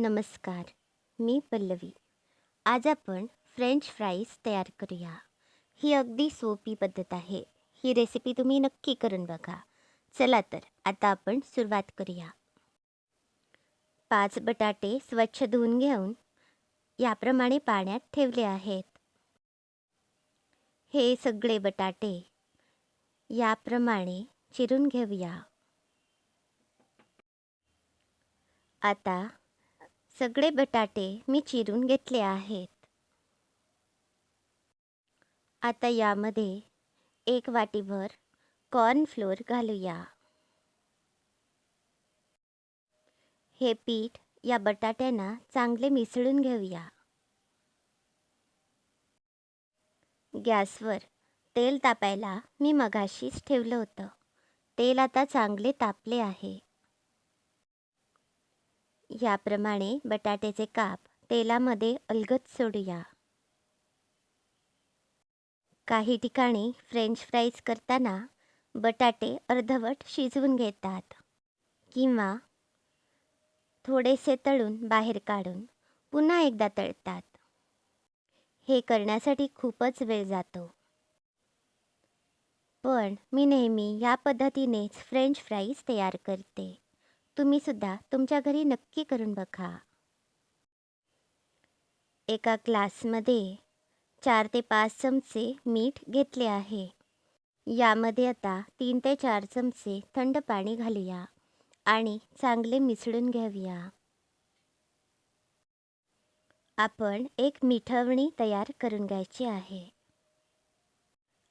नमस्कार मी पल्लवी. आज आपण फ्रेंच फ्राईज तयार करूया. ही अगदी सोपी पद्धत आहे. ही रेसिपी तुम्ही नक्की करून बघा. चला तर आता आपण सुरुवात करूया. पाच बटाटे स्वच्छ धुवून घेऊन याप्रमाणे पाण्यात ठेवले आहेत. हे सगळे बटाटे याप्रमाणे चिरून घेऊया. आता सगळे बटाटे मी चिरून घेतले आहेत. आता यामध्ये एक वाटीभर कॉर्नफ्लोअर घालूया. हे पीठ या बटाट्यांना चांगले मिसळून घेऊया. गॅसवर तेल तापायला मी मगाशीच ठेवलं होतं. तेल आता चांगले तापले आहे. याप्रमाणे बटाट्याचे काप तेलामध्ये अलगद सोडूया. काही ठिकाणी फ्रेंच फ्राईज करताना बटाटे अर्धवट शिजवून घेतात किंवा थोडेसे तळून बाहेर काढून पुन्हा एकदा तळतात. हे करण्यासाठी खूपच वेळ जातो. पण मी नेहमी या पद्धतीनेच फ्रेंच फ्राईज तयार करते. तुम्ही सुद्धा तुमच्या घरी नक्की करून बघा. एका ग्लासमध्ये चार ते पाच चमचे मीठ घेतले आहे. यामध्ये आता तीन ते चार चमचे थंड पाणी घालूया आणि चांगले मिसळून घ्याव्या आपण एक मिठवणी तयार करून घ्यायची आहे.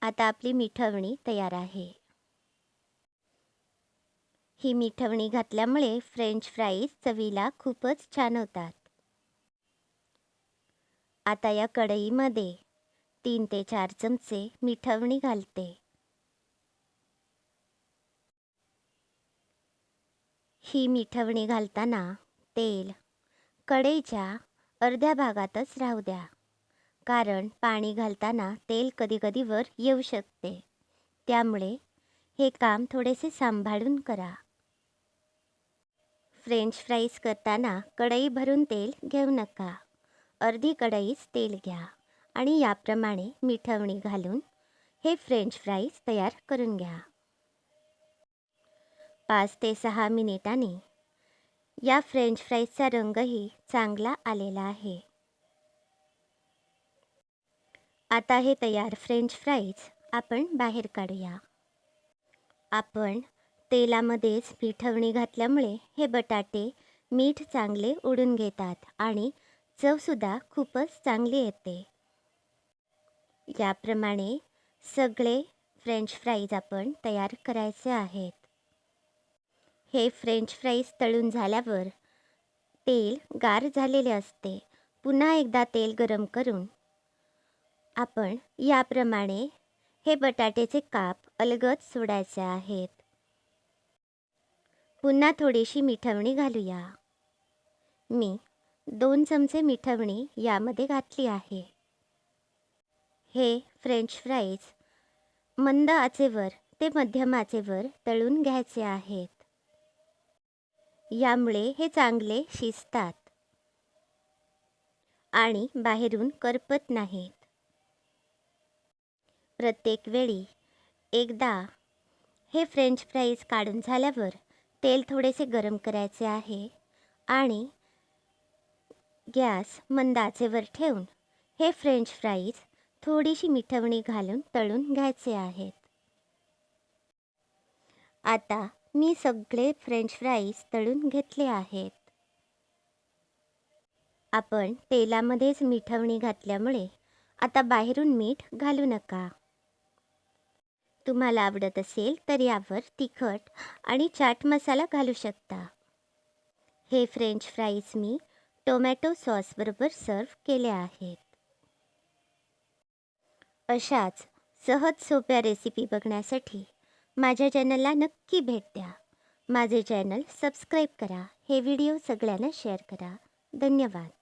आता आपली मिठवणी तयार आहे. ही मिठवणी घातल्यामुळे फ्रेंच फ्राईज चवीला खूपच छान होतात. आता या कढईमध्ये तीन ते चार चमचे मिठवणी घालते. ही मिठवणी घालताना तेल कढईच्या अर्ध्या भागातच राहू द्या कारण पाणी घालताना तेल कधीकधी वर येऊ शकते. त्यामुळे हे काम थोडेसे सांभाळून करा. फ्रेंच फ्राईज करताना कढई भरून तेल घेऊ नका. अर्धी कढईच तेल घ्या आणि याप्रमाणे मिठवणी घालून हे फ्रेंच फ्राईज तयार करून घ्या. पाच ते सहा मिनिटांनी या फ्रेंच फ्राईजचा रंगही चांगला आलेला आहे. आता हे तयार फ्रेंच फ्राईज आपण बाहेर काढूया. आपण तेलामध्येच पिठवणी घातल्यामुळे हे बटाटे मीठ चांगले उडून घेतात आणि चवसुद्धा खूपच चांगली येते. याप्रमाणे सगळे फ्रेंच फ्राईज आपण तयार करायचे आहेत. हे फ्रेंच फ्राईज तळून झाल्यावर तेल गार झालेले असते. पुन्हा एकदा तेल गरम करून आपण याप्रमाणे हे बटाट्याचे काप अलगद सोडायचे आहेत. पुन्हा थोडीशी मिठवणी घालूया. मी दोन चमचे मिठवणी यामध्ये घातली आहे. हे फ्रेंच फ्राईज मंद आचेवर ते मध्यम आचेवर तळून घ्यायचे आहेत. यामुळे हे चांगले शिजतात आणि बाहेरून करपत नाहीत. प्रत्येक वेळी एकदा हे फ्रेंच फ्राईज काढून झाल्यावर तेल थोडेसे गरम करायचे आहे आणि गॅस मंदाचेवर ठेवून हे फ्रेंच फ्राईज थोडीशी मिठवणी घालून तळून घ्यायचे आहेत. आता मी सगळे फ्रेंच फ्राईज तळून घेतले आहेत. आपण तेलामध्येच मिठवणी घातल्यामुळे आता बाहेरून मीठ घालू नका. तुम्हाला आवडत असेल तर यावर तिखट आणि चाट मसाला घालू शकता. हे फ्रेंच फ्राईज मी टोमॅटो सॉसबरोबर सर्व केले आहेत. अशाच सहज सोप्या रेसिपी बघण्यासाठी माझ्या चॅनलला नक्की भेट द्या. माझे चॅनल सबस्क्राईब करा. हे व्हिडिओ सगळ्यांना शेअर करा. धन्यवाद.